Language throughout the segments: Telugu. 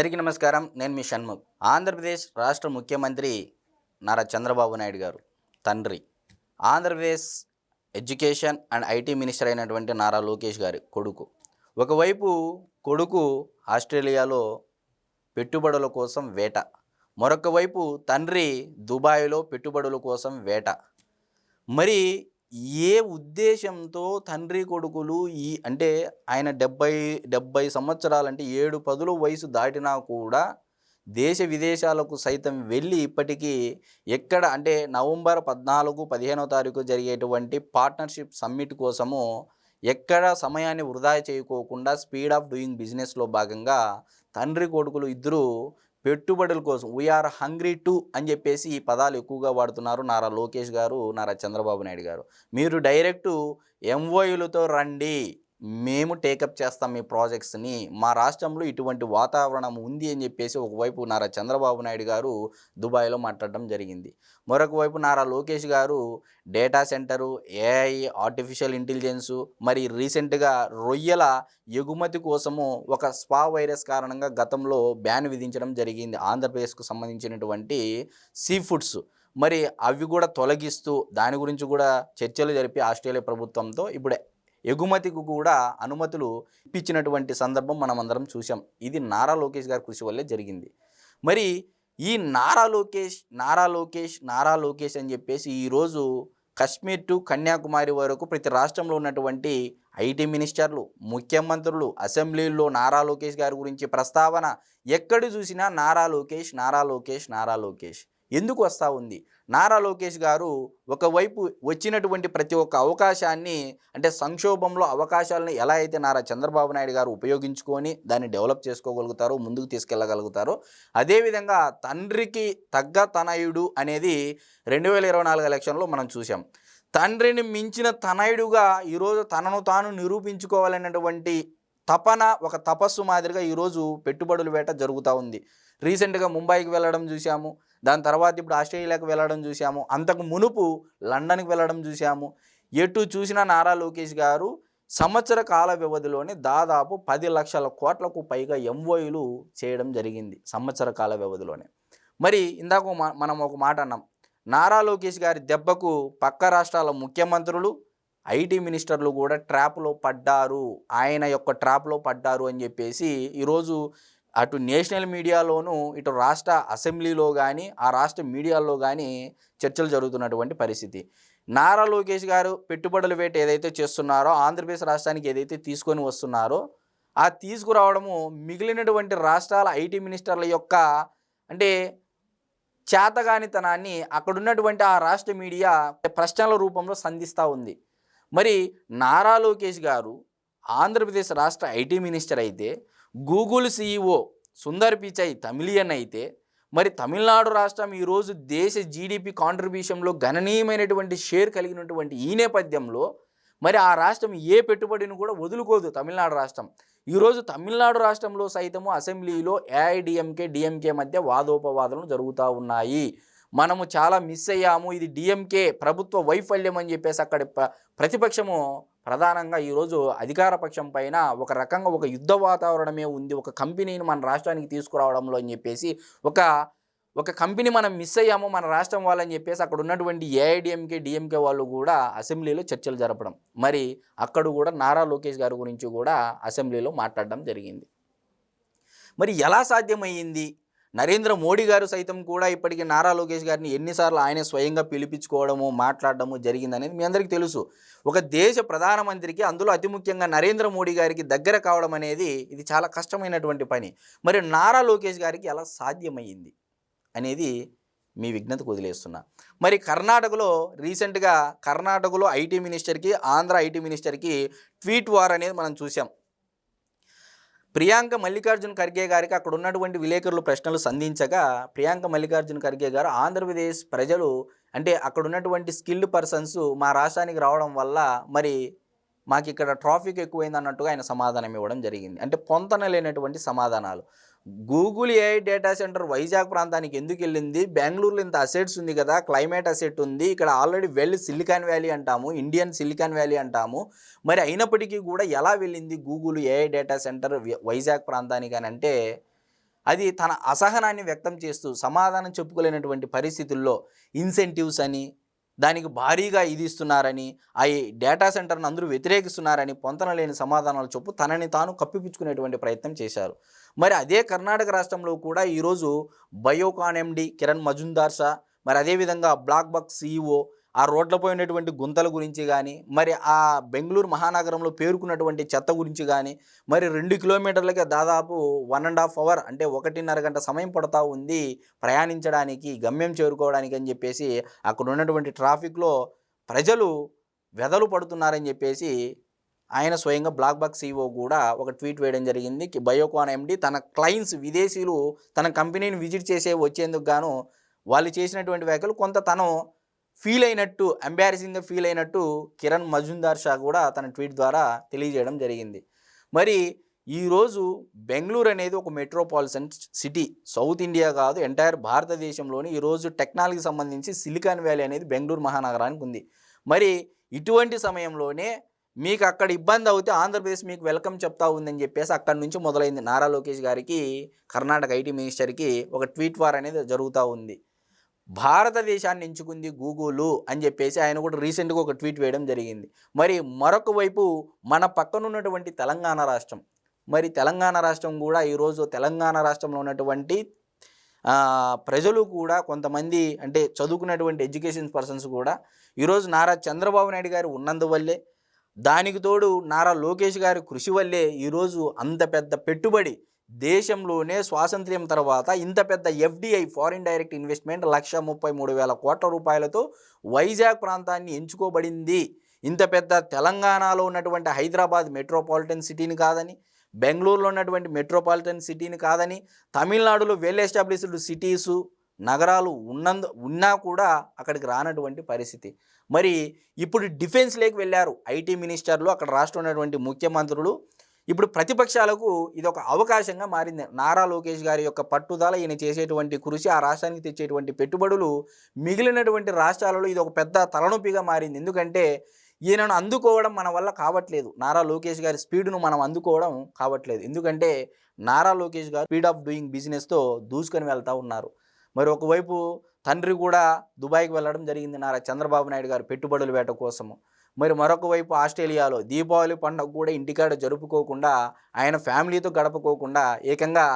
అందరికీ నమస్కారం. నేను మీ షణ్ముఖ్. ఆంధ్రప్రదేశ్ రాష్ట్ర ముఖ్యమంత్రి నారా చంద్రబాబు నాయుడు గారు. తండ్రి. Andhra Pradesh education and IT minister అయినటువంటి నారా లోకేష్ గారి కొడుకు. ఒకవైపు కొడుకు ఆస్ట్రేలియాలో పెట్టుబడుల కోసం వేట. మరొక వైపు తండ్రి దుబాయ్లో పెట్టుబడుల కోసం వేట. మరి ఏ ఉద్దేశంతో తండ్రి కొడుకులు ఈ అంటే ఆయన డెబ్బై డెబ్బై సంవత్సరాలంటే ఏడు పదుల వయసు దాటినా కూడా దేశ విదేశాలకు సైతం వెళ్ళి ఇప్పటికీ ఎక్కడ అంటే నవంబర్ పద్నాలుగు పదిహేనో తారీఖు జరిగేటువంటి పార్ట్నర్షిప్ సమ్మిట్ కోసము ఎక్కడ సమయాన్ని వృధా చేయకోకుండా స్పీడ్ ఆఫ్ డూయింగ్ బిజినెస్లో భాగంగా తండ్రి కొడుకులు ఇద్దరు పెట్టుబడుల కోసం వీఆర్ హంగ్రీ టు అని చెప్పేసి ఈ పదాలు ఎక్కువగా వాడుతున్నారు నారా లోకేష్ గారు నారా చంద్రబాబు నాయుడు గారు. మీరు డైరెక్టు ఎంఓయులతో రండి. మేము టేకప్ చేస్తాం మీ ప్రాజెక్ట్స్ని మా రాష్ట్రంలో ఇటువంటి వాతావరణం ఉంది అని చెప్పేసి ఒకవైపు నారా చంద్రబాబు నాయుడు గారు దుబాయ్లో మాట్లాడడం జరిగింది. మరొక వైపు నారా లోకేష్ గారు data centre AI artificial intelligence మరి రీసెంట్గా రొయ్యల ఎగుమతి కోసము ఒక స్పా వైరస్ కారణంగా గతంలో బ్యాన్ విధించడం జరిగింది. ఆంధ్రప్రదేశ్కు సంబంధించినటువంటి సీ ఫుడ్స్. మరి అవి కూడా తొలగిస్తూ దాని గురించి కూడా చర్చలు జరిపి ఆస్ట్రేలియా ప్రభుత్వంతో ఇప్పుడు ఎగుమతికి కూడా అనుమతులు ఇప్పించినటువంటి సందర్భం మనం అందరం చూసాం ఇది నారా లోకేష్ గారి కృషి వల్లే జరిగింది. మరి ఈ నారా లోకేష్ నారా లోకేష్ నారా లోకేష్ అని చెప్పేసి ఈరోజు కశ్మీర్ టు కన్యాకుమారి వరకు ప్రతి రాష్ట్రంలో ఉన్నటువంటి ఐటీ మినిస్టర్లు ముఖ్యమంత్రులు అసెంబ్లీల్లో నారా లోకేష్ గారి గురించి ప్రస్తావన ఎక్కడ చూసినా నారా లోకేష్ నారా లోకేష్ నారా లోకేష్. ఎందుకు వస్తూ ఉంది? నారా లోకేష్ గారు ఒకవైపు వచ్చినటువంటి ప్రతి ఒక్క అవకాశాన్ని అంటే సంక్షోభంలో అవకాశాలను ఎలా అయితే నారా చంద్రబాబు నాయుడు గారు ఉపయోగించుకొని దాన్ని డెవలప్ చేసుకోగలుగుతారో ముందుకు తీసుకెళ్ళగలుగుతారో అదేవిధంగా తండ్రికి తగ్గ తనయుడు అనేది రెండు వేల ఇరవై నాలుగు ఎలక్షన్లో మనం చూసాం తండ్రిని మించిన తనయుడుగా ఈరోజు తనను తాను నిరూపించుకోవాలనేటువంటి తపన ఒక తపస్సు మాదిరిగా ఈరోజు పెట్టుబడుల వేట జరుగుతూ ఉంది. రీసెంట్గా ముంబైకి వెళ్ళడం చూసాము దాని తర్వాత ఇప్పుడు ఆస్ట్రేలియాకు వెళ్ళడం చూసాము అంతకు మునుపు లండన్కి వెళ్ళడం చూసాము ఎటు చూసినా నారా లోకేష్ గారు సంవత్సర కాల వ్యవధిలోనే దాదాపు పది లక్షల కోట్లకు పైగా ఎంఓయులు చేయడం జరిగింది సంవత్సర కాల వ్యవధిలోనే. మరి ఇందాక మా- మనం ఒక మాట అన్నాం. నారా లోకేష్ గారి దెబ్బకు పక్క రాష్ట్రాల ముఖ్యమంత్రులు ఐటీ మినిస్టర్లు కూడా ట్రాప్లో పడ్డారు. ఆయన యొక్క ట్రాప్లో పడ్డారు అని చెప్పేసి ఈరోజు అటు నేషనల్ మీడియాలోను ఇటు రాష్ట్ర అసెంబ్లీలో కానీ ఆ రాష్ట్ర మీడియాలో కానీ చర్చలు జరుగుతున్నటువంటి పరిస్థితి. నారా లోకేష్ గారు పెట్టుబడుల వేట ఏదైతే చేస్తున్నారో ఆంధ్రప్రదేశ్ రాష్ట్రానికి ఏదైతే తీసుకొని వస్తున్నారో ఆ తీసుకురావడము మిగిలినటువంటి రాష్ట్రాల ఐటీ మినిస్టర్ల యొక్క అంటే చేతగానితనాన్ని అక్కడున్నటువంటి ఆ రాష్ట్ర మీడియా ప్రశ్నల రూపంలో సంధిస్తూ ఉంది. మరి నారా లోకేష్ గారు ఆంధ్రప్రదేశ్ రాష్ట్ర ఐటీ మినిస్టర్ అయితే గూగుల్ సీఈఓ సుందర్ పిచాయ్ తమిళియన్ అయితే మరి తమిళనాడు రాష్ట్రం ఈరోజు దేశ జీడిపి కాంట్రిబ్యూషన్లో గణనీయమైనటువంటి షేర్ కలిగినటువంటి ఈ నేపథ్యంలో మరి ఆ రాష్ట్రం ఏ పెట్టుబడిని కూడా వదులుకోదు తమిళనాడు రాష్ట్రం. ఈరోజు తమిళనాడు రాష్ట్రంలో సైతము అసెంబ్లీలో ఏఐడిఎంకే డిఎంకే మధ్య వాదోపవాదాలు జరుగుతూ ఉన్నాయి. మనము చాలా మిస్ అయ్యాము. ఇది డిఎంకే ప్రభుత్వ వైఫల్యం అని చెప్పేసి అక్కడ ప్రతిపక్షము ప్రధానంగా ఈరోజు అధికార పక్షం పైన ఒక రకంగా ఒక యుద్ధ వాతావరణమే ఉంది. ఒక కంపెనీని మన రాష్ట్రానికి తీసుకురావడంలో అని చెప్పేసి ఒక ఒక కంపెనీ మనం మిస్ అయ్యాము మన రాష్ట్రం వాళ్ళని చెప్పేసి అక్కడ ఉన్నటువంటి ఏఐడిఎంకే డిఎంకే వాళ్ళు కూడా అసెంబ్లీలో చర్చలు జరపడం. మరి అక్కడ కూడా నారా లోకేష్ గారి గురించి కూడా అసెంబ్లీలో మాట్లాడడం జరిగింది. మరి ఎలా సాధ్యమయ్యింది? నరేంద్ర మోడీ గారు సైతం కూడా ఇప్పటికీ నారా లోకేష్ గారిని ఎన్నిసార్లు ఆయన స్వయంగా పిలిపించుకోవడము మాట్లాడడము జరిగిందనేది మీ అందరికీ తెలుసు. ఒక దేశ ప్రధానమంత్రికి అందులో అతి ముఖ్యంగా నరేంద్ర మోడీ గారికి దగ్గర కావడం అనేది ఇది చాలా కష్టమైనటువంటి పని. మరి నారా లోకేష్ గారికి ఎలా సాధ్యమైంది అనేది మీ విజ్ఞతకు వదిలేస్తున్నా. మరి కర్ణాటకలో రీసెంట్గా కర్ణాటకలో ఐటీ మినిస్టర్కి ఆంధ్ర ఐటీ మినిస్టర్కి ట్వీట్ వార్ అనేది మనం చూసాం ప్రియాంక మల్లికార్జున ఖర్గే గారికి అక్కడ ఉన్నటువంటి విలేకరులు ప్రశ్నలు సంధించగా ప్రియాంక మల్లికార్జున ఖర్గే గారు ఆంధ్రప్రదేశ్ ప్రజలు అంటే అక్కడ ఉన్నటువంటి స్కిల్డ్ పర్సన్స్ మా రాష్ట్రానికి రావడం వల్ల మరి మాకు ఇక్కడ ట్రాఫిక్ ఎక్కువైంది అన్నట్టుగా ఆయన సమాధానం ఇవ్వడం జరిగింది. అంటే పొంతన లేనటువంటి సమాధానాలు. Google AI data centre Vizag ప్రాంతానికి ఎందుకు వెళ్ళింది? బెంగళూరులో ఇంత అసెట్స్ ఉంది కదా క్లైమేట్ అసెట్ ఉంది. ఇక్కడ ఆల్రెడీ వెల్ సిలికాన్ వ్యాలీ అంటాము ఇండియన్ సిలికాన్ వ్యాలీ అంటాము. మరి అయినప్పటికీ కూడా ఎలా వెళ్ళింది Google AI data centre Vizag ప్రాంతానికి అని అంటే అది తన అసహనాన్ని వ్యక్తం చేస్తూ సమాధానం చెప్పుకోలేనటువంటి పరిస్థితుల్లో ఇన్సెంటివ్స్ అని దానికి భారీగా ఇది ఇస్తున్నారని ఆ ఈ డేటా సెంటర్ను అందరూ వ్యతిరేకిస్తున్నారని పొంతన లేని సమాధానాలు చెప్పు తనని తాను కప్పిపుచ్చుకునేటువంటి ప్రయత్నం చేశారు. మరి అదే కర్ణాటక రాష్ట్రంలో కూడా ఈరోజు బయోకాన్ ఎండి కిరణ్ మజుందార్ షా మరి అదేవిధంగా బ్లాక్ బక్ సీఈఓ ఆ రోడ్లపై ఉన్నటువంటి గుంతల గురించి కానీ మరి ఆ బెంగళూరు మహానగరంలో పేరుకున్నటువంటి చెత్త గురించి కానీ మరి రెండు కిలోమీటర్లకే దాదాపు వన్ అండ్ హాఫ్ అవర్ అంటే ఒకటిన్నర గంట సమయం పడతా ఉంది ప్రయాణించడానికి గమ్యం చేరుకోవడానికి అని చెప్పేసి అక్కడ ఉన్నటువంటి ట్రాఫిక్లో ప్రజలు వెదలు పడుతున్నారని చెప్పేసి ఆయన స్వయంగా బ్లాక్ బాక్ సీఓ కూడా ఒక ట్వీట్ వేయడం జరిగింది. బయోకాన్ ఎండి తన క్లయింట్స్ విదేశీయులు తన కంపెనీని విజిట్ చేసే వచ్చేందుకు గాను వాళ్ళు చేసినటువంటి వ్యాఖ్యలు కొంత తను ఫీల్ అయినట్టు ఎంబారసింగ్గా ఫీల్ అయినట్టు కిరణ్ మజుందార్ షా కూడా తన ట్వీట్ ద్వారా తెలియజేయడం జరిగింది. మరి ఈరోజు బెంగళూరు అనేది ఒక మెట్రోపాలిటన్ సిటీ సౌత్ ఇండియా కాదు ఎంటైర్ భారతదేశంలోని ఈరోజు టెక్నాలజీకి సంబంధించి సిలికాన్ వ్యాలీ అనేది బెంగళూరు మహానగరానికి ఉంది. మరి ఇటువంటి సమయంలోనే మీకు అక్కడ ఇబ్బంది అవుతే ఆంధ్రప్రదేశ్ మీకు వెల్కమ్ చెప్తా ఉందని చెప్పేసి అక్కడి నుంచి మొదలైంది. నారా లోకేష్ గారికి కర్ణాటక ఐటీ మినిస్టర్కి ఒక ట్వీట్ వార్ అనేది జరుగుతూ ఉంది. భారతదేశాన్ని ఎంచుకుంది గూగుల్ అని చెప్పేసి ఆయన కూడా రీసెంట్గా ఒక ట్వీట్ వేయడం జరిగింది. మరి మరొక వైపు మన పక్కన ఉన్నటువంటి తెలంగాణ రాష్ట్రం. మరి తెలంగాణ రాష్ట్రం కూడా ఈరోజు తెలంగాణ రాష్ట్రంలో ఉన్నటువంటి ప్రజలు కూడా కొంతమంది అంటే చదువుకున్నటువంటి ఎడ్యుకేషన్ పర్సన్స్ కూడా ఈరోజు నారా చంద్రబాబు నాయుడు గారు ఉన్నందువల్లే దానికి తోడు నారా లోకేష్ గారి కృషి వల్లే ఈరోజు అంత పెద్ద పెట్టుబడి దేశంలోనే స్వాతంత్ర్యం తర్వాత ఇంత పెద్ద FDI foreign direct investment lakh ముప్పై మూడు వేల కోట్ల రూపాయలతో వైజాగ్ ప్రాంతాన్ని ఎంచుకోబడింది. ఇంత పెద్ద తెలంగాణలో ఉన్నటువంటి హైదరాబాద్ మెట్రోపాలిటన్ సిటీని కాదని బెంగళూరులో ఉన్నటువంటి మెట్రోపాలిటన్ సిటీని కాదని తమిళనాడులో వెల్ ఎస్టాబ్లిష్డ్ సిటీసు నగరాలు ఉన్నందు ఉన్నా కూడా అక్కడికి రానటువంటి పరిస్థితి. మరి ఇప్పుడు డిఫెన్స్ లేక్ వెళ్ళారు ఐటీ మినిస్టర్లు అక్కడ రాష్ట్రం ఉన్నటువంటి ముఖ్యమంత్రులు. ఇప్పుడు ప్రతిపక్షాలకు ఇది ఒక అవకాశంగా మారింది. నారా లోకేష్ గారి యొక్క పట్టుదల ఈయన చేసేటువంటి కృషి ఆ రాష్ట్రానికి తెచ్చేటువంటి పెట్టుబడులు మిగిలినటువంటి రాష్ట్రాలలో ఇది ఒక పెద్ద తలనొప్పిగా మారింది. ఎందుకంటే ఈయనను అందుకోవడం మన వల్ల కావట్లేదు. నారా లోకేష్ గారి స్పీడ్ను మనం అందుకోవడం కావట్లేదు. ఎందుకంటే నారా లోకేష్ గారు స్పీడ్ ఆఫ్ డూయింగ్ బిజినెస్తో దూసుకొని వెళ్తూ ఉన్నారు. మరి ఒకవైపు తండ్రి కూడా దుబాయ్కి వెళ్ళడం జరిగింది. నారా చంద్రబాబు నాయుడు గారు పెట్టుబడులు వేట కోసము. మరి మరొక వైపు ఆస్ట్రేలియాలో దీపావళి పండుగ కూడా ఇంటికాడ జరుపుకోకుండా ఆయన ఫ్యామిలీతో గడపకోకుండా ఏకంగా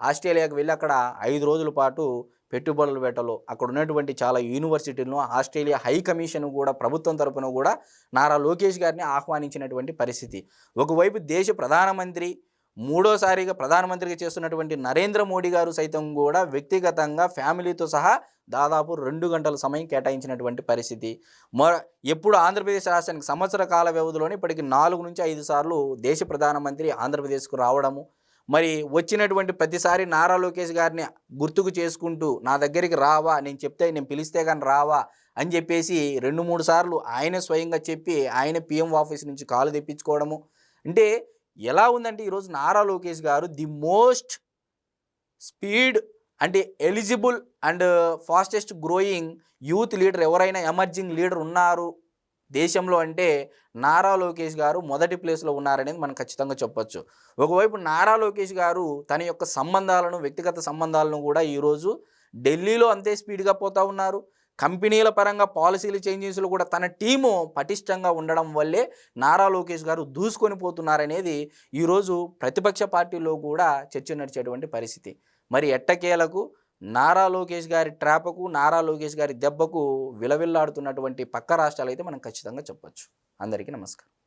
ఆస్ట్రేలియాకి వెళ్ళి అక్కడ ఐదు రోజుల పాటు పెట్టుబడుల వేటలో అక్కడ ఉన్నటువంటి చాలా యూనివర్సిటీలను ఆస్ట్రేలియా హై కమిషన్ కూడా ప్రభుత్వం తరపున కూడా నారా లోకేష్ గారిని ఆహ్వానించినటువంటి పరిస్థితి. ఒకవైపు దేశ ప్రధానమంత్రి మూడోసారిగా ప్రధానమంత్రిగా చేస్తున్నటువంటి నరేంద్ర మోడీ గారు సైతం కూడా వ్యక్తిగతంగా ఫ్యామిలీతో సహా దాదాపు రెండు గంటల సమయం కేటాయించినటువంటి పరిస్థితి. మర ఎప్పుడు ఆంధ్రప్రదేశ్ రాష్ట్రానికి సంవత్సర కాల వ్యవధిలోనే ఇప్పటికి నాలుగు నుంచి ఐదు సార్లు దేశ ప్రధానమంత్రి ఆంధ్రప్రదేశ్కు రావడము. మరి వచ్చినటువంటి ప్రతిసారి నారా లోకేష్ గారిని గుర్తుకు చేసుకుంటూ నా దగ్గరికి రావా నేను చెప్తే నేను పిలిస్తే కానీ రావా అని చెప్పేసి రెండు మూడు సార్లు ఆయన స్వయంగా చెప్పి ఆయన పిఎం ఆఫీస్ నుంచి కాలు తెప్పించుకోవడము. అంటే ఎలా ఉందంటే ఈరోజు నారా లోకేష్ గారు ది మోస్ట్ స్పీడ్ అంటే eligible and fastest growing youth leader ఎవరైనా ఎమర్జింగ్ లీడర్ ఉన్నారు దేశంలో అంటే నారా లోకేష్ గారు మొదటి ప్లేస్లో ఉన్నారనేది మనం ఖచ్చితంగా చెప్పొచ్చు. ఒకవైపు నారా లోకేష్ గారు తన యొక్క సంబంధాలను వ్యక్తిగత సంబంధాలను కూడా ఈరోజు ఢిల్లీలో అంతే స్పీడ్గా పోతూ ఉన్నారు. కంపెనీల పరంగా పాలసీలు చేంజెస్లు కూడా తన టీము పటిష్టంగా ఉండడం వల్లే నారా లోకేష్ గారు దూసుకొని పోతున్నారనేది ఈరోజు ప్రతిపక్ష పార్టీలో కూడా చర్చ నడిచేటువంటి పరిస్థితి. మరి ఎట్టకేలకు నారా లోకేష్ గారి ట్రాపకు నారా లోకేష్ గారి దెబ్బకు విలవిల్లాడుతున్నటువంటి పక్క రాష్ట్రాలు అయితే మనం ఖచ్చితంగా చెప్పొచ్చు. అందరికీ నమస్కారం.